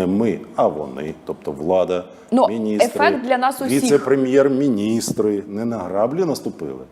Не ми, а вони, тобто влада, Ну, міністри, ефект для нас усіх. віце-прем'єр-міністри не на граблі наступили,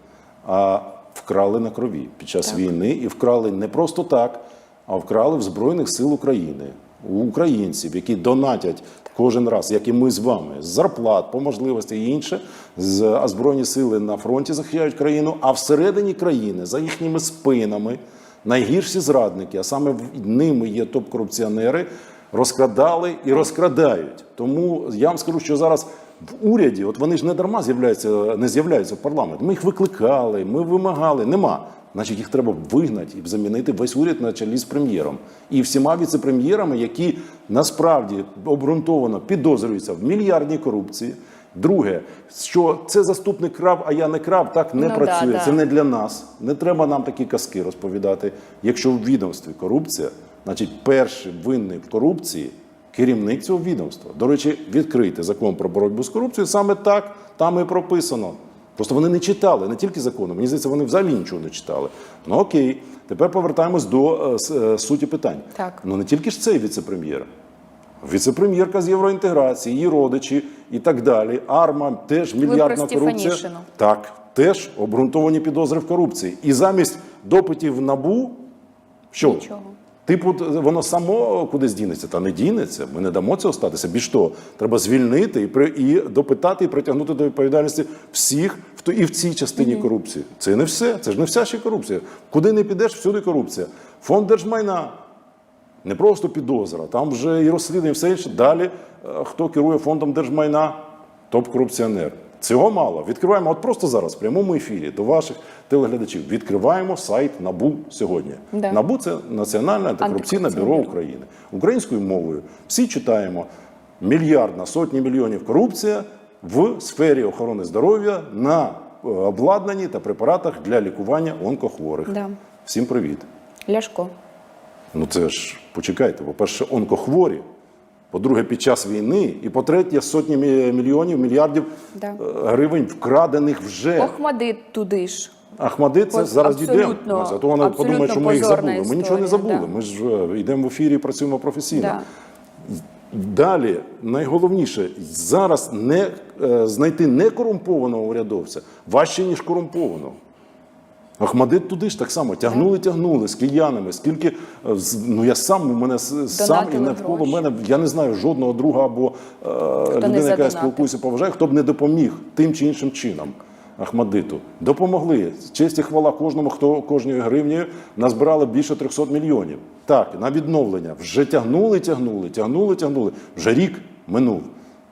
а вкрали на крові під час війни. І вкрали не просто так, а вкрали в Збройних сил України, у українців, які донатять кожен раз, як і ми з вами, з зарплат, по можливості і інше, з а Збройні сили на фронті захищають країну, а всередині країни за їхніми спинами найгірші зрадники, а саме ними є топ-корупціонери, розкрадали і розкрадають. Тому я вам скажу, що зараз в уряді, от вони ж не дарма з'являються, не з'являються в парламент. Ми їх викликали, ми вимагали. Нема. Значить, їх треба вигнати і замінити весь уряд на чолі з прем'єром і всіма віце-прем'єрами, які насправді обґрунтовано підозрюються в мільярдній корупції. Друге, що це заступник крав, а я не крав, так не Ну, працює. да, да. Це не для нас. Не треба нам такі казки розповідати. Якщо в відомстві корупція, значить перший винний в корупції керівник цього відомства. До речі, відкрийте закон про боротьбу з корупцією. Саме так там і прописано. Просто вони не читали не тільки закону. Мені здається, вони взагалі нічого не читали. Ну окей, тепер повертаємось до е, е, суті питань. Так. Ну не тільки ж цей віце-прем'єр. Віце-прем'єрка з євроінтеграції, її родичі і так далі. Арма теж мільярдна корупція. Так, теж обґрунтовані підозри в корупції. І замість допитів НАБУ, що? Нічого. Типу, воно само кудись дінеться, та не дінеться. Ми не дамо цього статися. Більш того, треба звільнити і при і допитати, і притягнути до відповідальності всіх, хто і в цій частині корупції. Це не все. Це ж не вся ще корупція. Куди не підеш, всюди корупція. Фонд держмайна не просто підозра, там вже і розслідування, і все інше. Далі е, хто керує фондом держмайна? Топ-корупціонер. Цього мало. Відкриваємо, от просто зараз, в прямому ефірі до ваших телеглядачів. Відкриваємо сайт НАБУ сьогодні. Да. НАБУ це Національне антикорупційне бюро. України. Українською мовою всі читаємо мільярдна, сотні мільйонів корупція в сфері охорони здоров'я на е, обладнанні та препаратах для лікування онкохворих. Да. Всім привіт. Ляшко. Ну це ж почекайте, по-перше, онкохворі. По-друге, під час війни, і по-третє, сотні мільйонів, мільярдів Да. е, гривень вкрадених вже. Охмадит туди ж. Ахмади це зараз дійдемо. абсолютно- А то абсолютно подумають, що ми їх забули. Ми нічого не забули. да. Ми ж е, йдемо в ефірі, і працюємо професійно. Да. Далі, найголовніше, зараз не е, знайти некорумпованого урядовця важче, ніж корумпованого. Ахмадит туди ж так само тягнули, тягнули з киянами. Скільки е, ну я сам у мене сам і навколо гроші. мене я не знаю жодного друга або е, людини, яка я спілкуюся, поважаю, хто б не допоміг тим чи іншим чином. Ахмадиту допомогли. Честь і хвала кожному, хто кожною гривнею назбирали більше 300 мільйонів. Так, на відновлення вже тягнули, тягнули, тягнули, тягнули. Вже рік минув.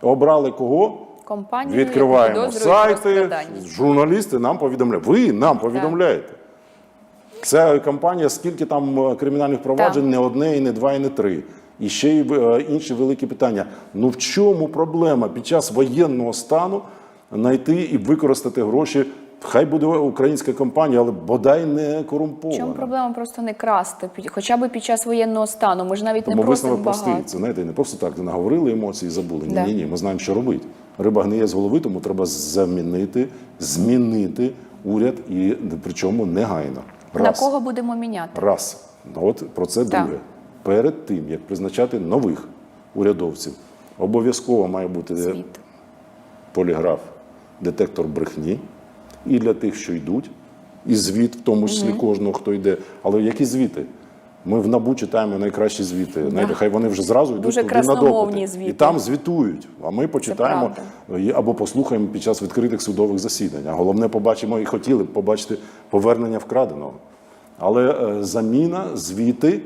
Обрали кого? Компанію, яку Відкриваємо сайти, журналісти нам повідомляють. Ви нам повідомляєте. Ця компанія, скільки там е, кримінальних проваджень, Так. не одне, і не два, і не три. І ще й е, інші великі питання. Ну в чому проблема під час воєнного стану знайти і використати гроші? Хай буде українська компанія, але бодай не В чому проблема просто не красти, хоча б під час воєнного стану. Ми ж навіть Тому не просимо висновок простий. Це знаєте, не просто так, наговорили емоції забули. Ні, Да. ні, ні. Ми знаємо, що робити. Риба гниє з голови, тому треба замінити, змінити уряд і причому негайно. На кого будемо міняти? Раз. Ну, От про це Так. друге. Перед тим, як призначати нових урядовців, обов'язково має бути Світ. поліграф, детектор брехні і для тих, що йдуть, і звіт, в тому числі кожного, хто йде. Але які звіти? Ми в НАБУ читаємо найкращі звіти. Знаєте, хай вони вже зразу йдуть Дуже туди на допити. звіти. І там звітують. А ми почитаємо або послухаємо під час відкритих судових засідань. А головне, побачимо і хотіли б побачити повернення вкраденого. Але е, заміна, звіти,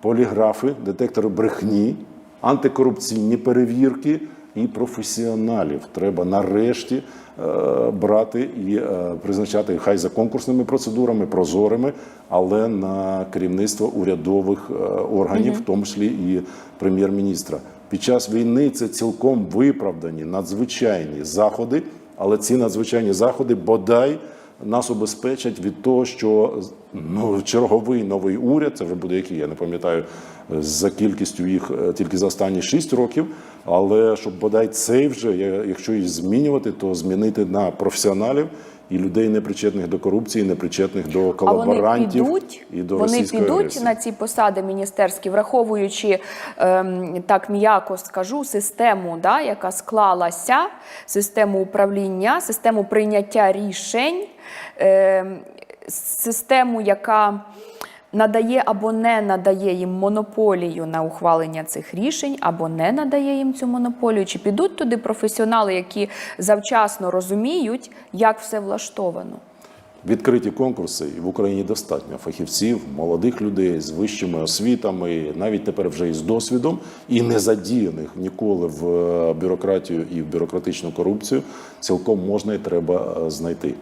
поліграфи, детектори брехні, антикорупційні перевірки і професіоналів треба нарешті е, брати і е, призначати хай за конкурсними процедурами, прозорими, але на керівництво урядових е, органів, в тому числі і прем'єр-міністра. Під час війни це цілком виправдані надзвичайні заходи, але ці надзвичайні заходи бодай нас убезпечать від того, що ну, черговий новий уряд, це вже буде який, я не пам'ятаю, е, за кількістю їх е, тільки за останні 6 років. Але щоб бодай цей вже, якщо і змінювати, то змінити на професіоналів і людей, непричетних до корупції, непричетних до А вони колаборантів підуть, і до вони підуть агресії. на ці посади міністерські, враховуючи ем, так м'яко скажу, систему, да, яка склалася, систему управління, систему прийняття рішень, ем, систему, яка надає або не надає їм монополію на ухвалення цих рішень, або не надає їм цю монополію. Чи підуть туди професіонали, які завчасно розуміють, як все влаштовано? Відкриті конкурси в Україні достатньо фахівців, молодих людей з вищими освітами, навіть тепер вже із досвідом, і не задіяних ніколи в е, бюрократію і в бюрократичну корупцію. Цілком можна і треба е, знайти.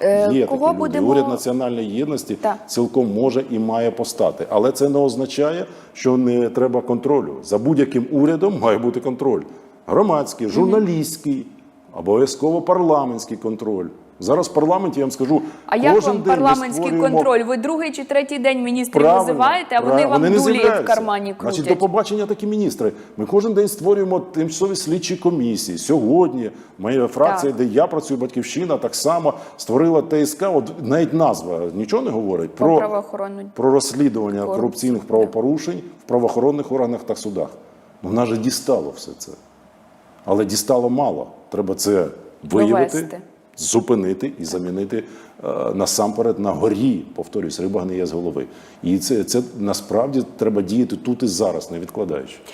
Е, Є кого такі люди. Уряд національної єдності Так. цілком може і має постати, але це не означає, що не треба контролю. За будь-яким урядом має бути контроль. Громадський, журналістський, обов'язково парламентський контроль. Зараз в парламенті я вам скажу, А як кожен вам день парламентський створюємо контроль? Ви другий чи третій день міністрів Правильно, визиваєте, а вони вам дулі в кармані Значить, до побачення такі міністри. Ми кожен день створюємо тимчасові слідчі комісії. Сьогодні моя фракція, Так. де я працюю, батьківщина, так само створила ТСК. От навіть назва нічого не говорить Про про, правоохоронну про розслідування корупцію, корупційних правопорушень в правоохоронних органах та судах. Ну, нас же дістало все це. Але дістало мало. Треба це виявити, Довести. Зупинити і замінити е, насамперед на горі. Повторюсь, риба гниє з голови. І це, це насправді треба діяти тут і зараз, не відкладаючи.